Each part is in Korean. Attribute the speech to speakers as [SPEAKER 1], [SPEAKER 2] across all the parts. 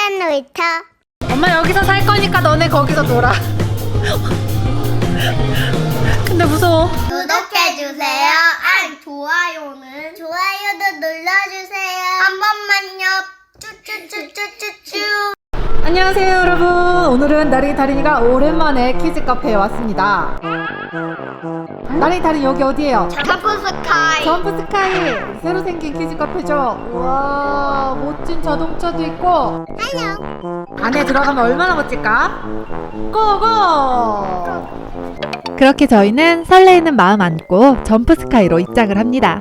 [SPEAKER 1] 딴딴 놀이터
[SPEAKER 2] 엄마 여기서 살 거니까 너네 거기서 놀아. 근데 무서워.
[SPEAKER 1] 구독해주세요 아 좋아요는 좋아요도 눌러주세요 한 번만요 쭈쭈쭈쭈쭈쭈
[SPEAKER 2] 안녕하세요 여러분. 오늘은 나리 다린이가 오랜만에 키즈 카페에 왔습니다. 나리 다린 여기 어디예요?
[SPEAKER 1] 점프 스카이
[SPEAKER 2] 점프 스카이 새로 생긴 키즈 카페죠. 와 멋진 자동차도 있고
[SPEAKER 1] 안녕
[SPEAKER 2] 안에 들어가면 얼마나 멋질까? 고고! 그렇게 저희는 설레이는 마음 안고 점프 스카이로 입장을 합니다.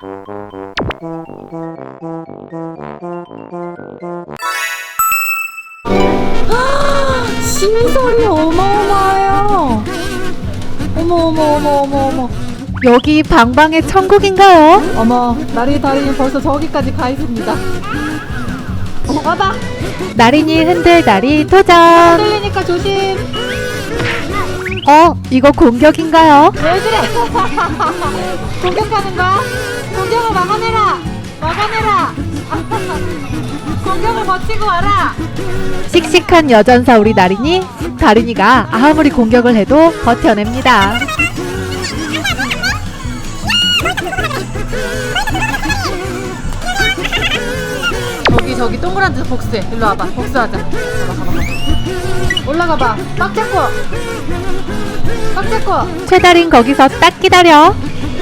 [SPEAKER 2] 시설이 어마어마해요. 어머 어머 어머 어머 어머. 여기 방방의 천국인가요? 어머 나리 다리는 벌써 저기까지 가 있습니다. 어, 와봐. 나린이 흔들다리 도전. 흔들리니까 조심. 어, 이거 공격인가요? 왜 그래? 공격하는 거야? 공격을 막아내라. 막아내라. 공격을 버티고 와라. 씩씩한 여전사 우리 나린이 다린이가 아무리 공격을 해도 버텨냅니다. 저기 저기 동그란 데서 복수해. 일로 와봐. 복수하자. 가봐, 가봐, 가봐. 올라가봐. 꽉 잡고. 꽉 잡고. 최다린 거기서 딱 기다려.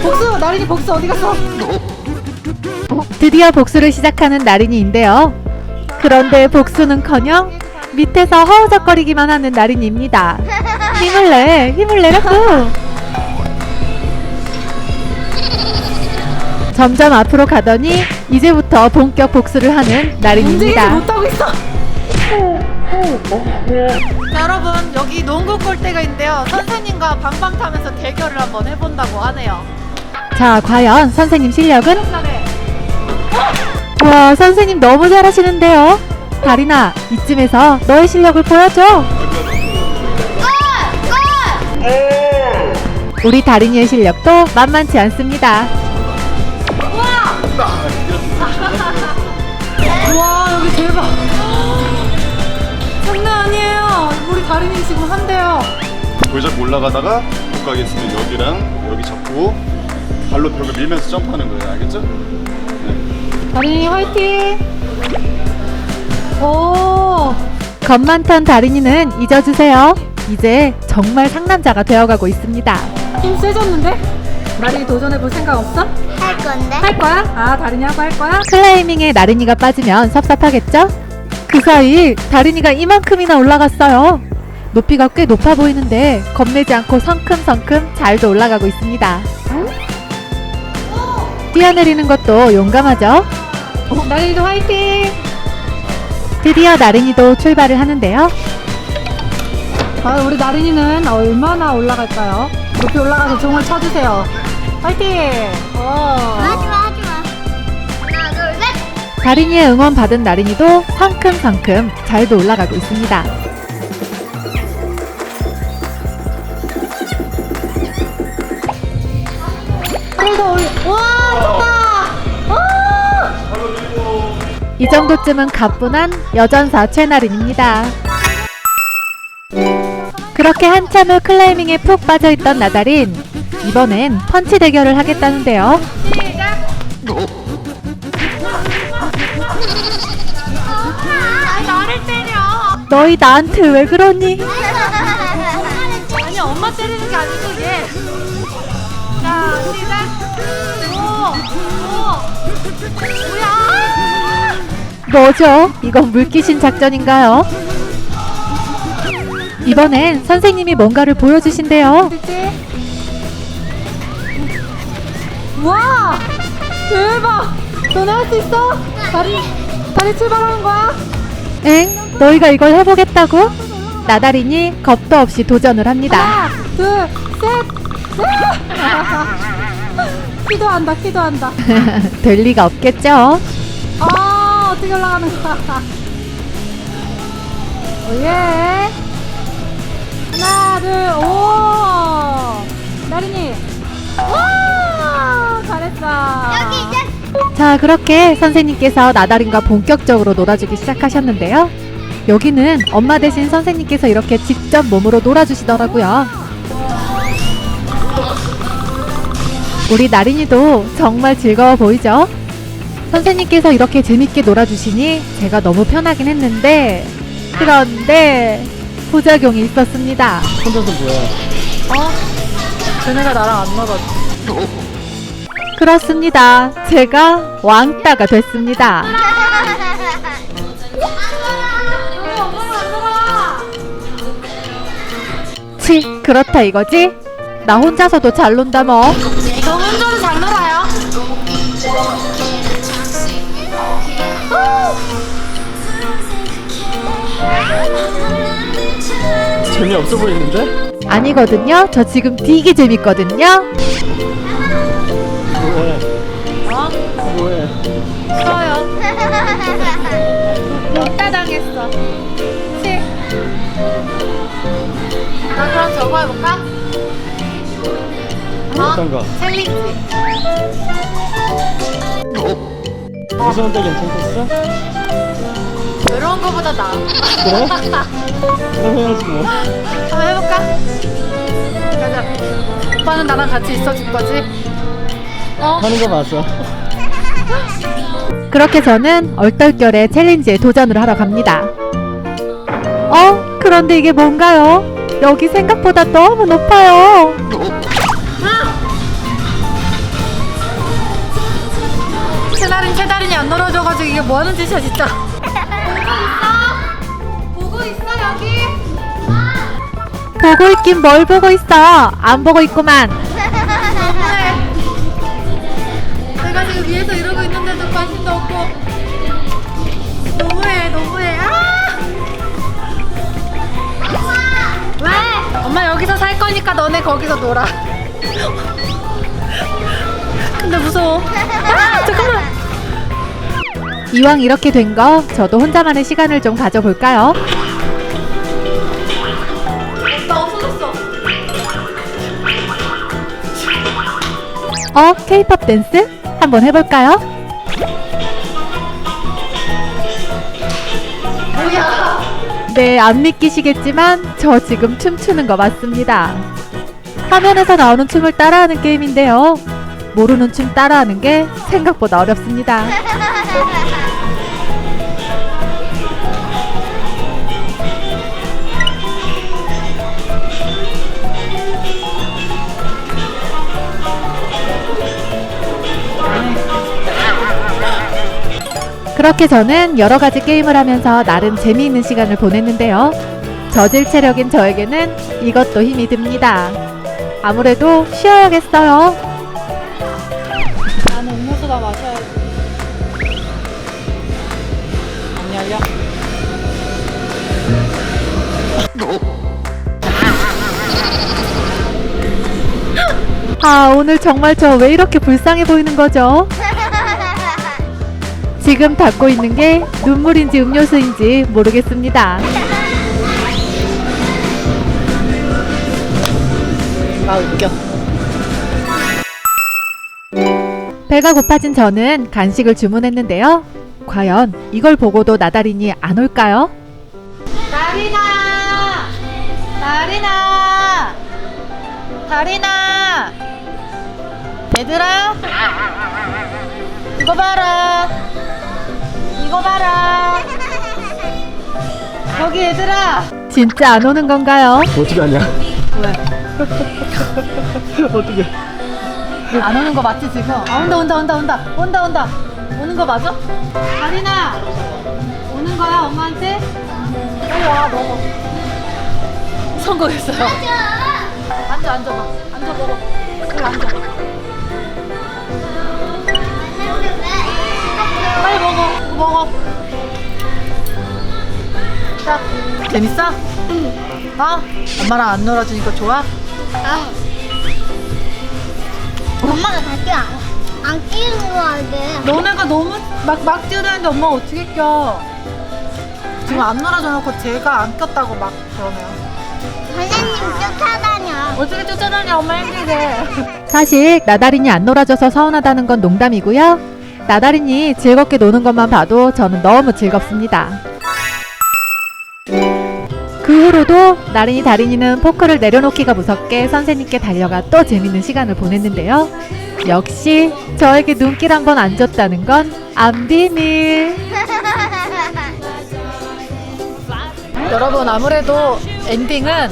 [SPEAKER 2] 복수. 나린이 복수 어디 갔어? 드디어 복수를 시작하는 나린이인데요. 그런데 복수는커녕 밑에서 허우적거리기만 하는 나린이입니다. 힘을 내, 힘을 내라고. 점점 앞으로 가더니 이제부터 본격 복수를 하는 나린입니다. 못하고 있어. 자, 여러분 여기 농구 골대가 있는데요. 선생님과 방방 타면서 대결을 한번 해본다고 하네요. 자, 과연 선생님 실력은? 와, 선생님 너무 잘하시는데요. 다리나 이쯤에서 너의 실력을 보여줘. 우리 다린이의 실력도 만만치 않습니다. 와 여기 대박 장난 아니에요 우리 다린이 지금 한대요
[SPEAKER 3] 돌 잡고 올라가다가 못 가겠으면 여기랑 여기 잡고 발로 벽을 밀면서 점프하는 거예요. 알겠죠?
[SPEAKER 2] 다린이 화이팅 오 겁만 다린이는 잊어주세요 이제 정말 상남자가 되어가고 있습니다 힘 세졌는데? 나린이 도전해볼 생각 없어?
[SPEAKER 1] 할 건데
[SPEAKER 2] 할 거야? 아 다린이 하고 할 거야? 클라이밍에 나린이가 빠지면 섭섭하겠죠? 그 사이 다린이가 이만큼이나 올라갔어요 높이가 꽤 높아 보이는데 겁내지 않고 성큼성큼 잘도 올라가고 있습니다 뛰어내리는 것도 용감하죠? 나린이도 화이팅! 드디어 나린이도 출발을 하는데요 아, 우리 나린이는 얼마나 올라갈까요? 높이 올라가서 종을 쳐주세요 화이팅! 어.
[SPEAKER 1] 하지마 하지마 하나 둘셋
[SPEAKER 2] 다린이의 응원 받은 나린이도 성큼성큼 잘도 올라가고 있습니다. 이 정도쯤은 가뿐한 여전사 최나린입니다. 그렇게 한참을 클라이밍에 푹 빠져있던 나다린 이번엔 펀치 대결을 하겠다는데요.
[SPEAKER 1] 나를 때려
[SPEAKER 2] 너희 나한테 왜 그러니?
[SPEAKER 1] 아니 엄마 때리는 게 아니고 얘 자, 시작 오! 오! 뭐야
[SPEAKER 2] 뭐죠? 이건 물귀신 작전인가요? 이번엔 선생님이 뭔가를 보여주신대요. 와! 대박! 너네 할 수 있어? 다리, 다리 출발하는 거야? 엥? 너희가 이걸 해보겠다고? 나다린이 겁도 없이 도전을 합니다. 하나, 둘, 셋! 기도한다, 기도한다. 될 리가 없겠죠? 아, 어떻게 올라가는 거야? 오예! 하나, 둘, 오! 나린이! 와! 잘했어!
[SPEAKER 1] 여기 이제
[SPEAKER 2] 자, 그렇게 선생님께서 나다린과 본격적으로 놀아주기 시작하셨는데요. 여기는 엄마 대신 선생님께서 이렇게 직접 몸으로 놀아주시더라고요. 우리 나린이도 정말 즐거워 보이죠? 선생님께서 이렇게 재밌게 놀아주시니 제가 너무 편하긴 했는데 그런데 부작용이 있었습니다.
[SPEAKER 4] 혼자서 뭐야?
[SPEAKER 2] 어? 쟤네가 나랑 안 놀아. 그렇습니다. 제가 왕따가 됐습니다. 치, 그렇다 이거지? 나 혼자서도 잘 논다 뭐.
[SPEAKER 4] 재미없어 보이는데?
[SPEAKER 2] 아니거든요. 저 지금 되게 재밌거든요.
[SPEAKER 4] 뭐해?
[SPEAKER 1] 어?
[SPEAKER 4] 뭐해?
[SPEAKER 1] 쉬어요. 못다 당했어. 치. 나 그럼 저거 해볼까?
[SPEAKER 4] 어떤 거?
[SPEAKER 1] 챌린지.
[SPEAKER 4] 무서운데 괜찮겠어?
[SPEAKER 1] 외로운 거보다 나아.
[SPEAKER 4] 그래? 그럼 해야지 뭐.
[SPEAKER 1] 한번 해볼까? 가자. 오빠는 나랑 같이 있어줄 거지? 어?
[SPEAKER 4] 하는 거 봤어.
[SPEAKER 2] 그렇게 저는 얼떨결에 챌린지에 도전을 하러 갑니다. 어? 그런데 이게 뭔가요? 여기 생각보다 너무 높아요.
[SPEAKER 1] 채다린 채다린이 안 놀아줘가지고 이게 뭐 하는 짓이야 진짜. 보고 있어. 보고 있어 여기.
[SPEAKER 2] 보고 있긴 뭘 보고 있어. 안 보고 있구만.
[SPEAKER 1] 너무해. 내가 지금 위에서 이러고 있는데도 관심도 없고. 너무해 너무해. 아! 왜? 엄마 여기서 살 거니까 너네 거기서 놀아. 근데 무서워. 아 잠깐만.
[SPEAKER 2] 이왕 이렇게 된 거 저도 혼자만의 시간을 좀 가져볼까요?
[SPEAKER 1] 나 없어졌어.
[SPEAKER 2] 어? 케이팝 댄스? 한번 해볼까요?
[SPEAKER 1] 뭐야?
[SPEAKER 2] 네, 안 믿기시겠지만 저 지금 춤추는 거 맞습니다. 화면에서 나오는 춤을 따라하는 게임인데요. 모르는 춤 따라하는 게 생각보다 어렵습니다. 그렇게 저는 여러 가지 게임을 하면서 나름 재미있는 시간을 보냈는데요. 저질 체력인 저에게는 이것도 힘이 듭니다. 아무래도 쉬어야겠어요.
[SPEAKER 1] 안 열려?
[SPEAKER 2] 아, 오늘 정말 저 왜 이렇게 불쌍해 보이는 거죠? 지금 닦고 있는 게 눈물인지 음료수인지 모르겠습니다.
[SPEAKER 1] 아 웃겨.
[SPEAKER 2] 배가 고파진 저는 간식을 주문했는데요. 과연 이걸 보고도 나다린이 안 올까요?
[SPEAKER 1] 나리나! 나리나! 다리나! 얘들아! 이거 봐라! 이거 봐라! 여기 얘들아!
[SPEAKER 2] 진짜 안 오는 건가요?
[SPEAKER 4] 어떻게 하냐?
[SPEAKER 1] 왜?
[SPEAKER 4] 어떻게?
[SPEAKER 1] 안 오는 거 맞지 지금? 아 온다 온다 온다 온다 온다 온다 오는 거 맞아? 다리나! 오는 거야 엄마한테? 빨리 와 먹어 성공했어요 앉아 앉아 봐 앉아 먹어 여기 앉아 빨리 먹어 이거 먹어 자 재밌어? 응 어? 엄마랑 안 놀아주니까 좋아?
[SPEAKER 5] 엄마가 다시 안, 안 끼는 거 같아.
[SPEAKER 1] 너네가 너무 막, 막 뛰어다니는데 엄마가 어떻게 껴? 지금 안 놀아줘놓고 제가 안 꼈다고 막 그러네요.
[SPEAKER 5] 선생님 쫓아다녀.
[SPEAKER 1] 어떻게 쫓아다녀 엄마 힘들게.
[SPEAKER 2] 사실 나다린이 안 놀아줘서 서운하다는 건 농담이고요. 나다린이 즐겁게 노는 것만 봐도 저는 너무 즐겁습니다. 후로도 나린이 다린이는 포크를 내려놓기가 무섭게 선생님께 달려가 또 재밌는 시간을 보냈는데요. 역시 저에게 눈길 한 번 안 줬다는 건 안 비밀.
[SPEAKER 1] 여러분 아무래도 엔딩은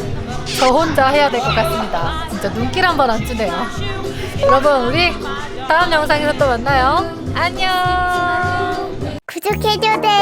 [SPEAKER 1] 저 혼자 해야 될 것 같습니다. 진짜 눈길 한 번 안 주네요. 여러분 우리 다음 영상에서 또 만나요. 안녕.
[SPEAKER 5] 구독해줘세요.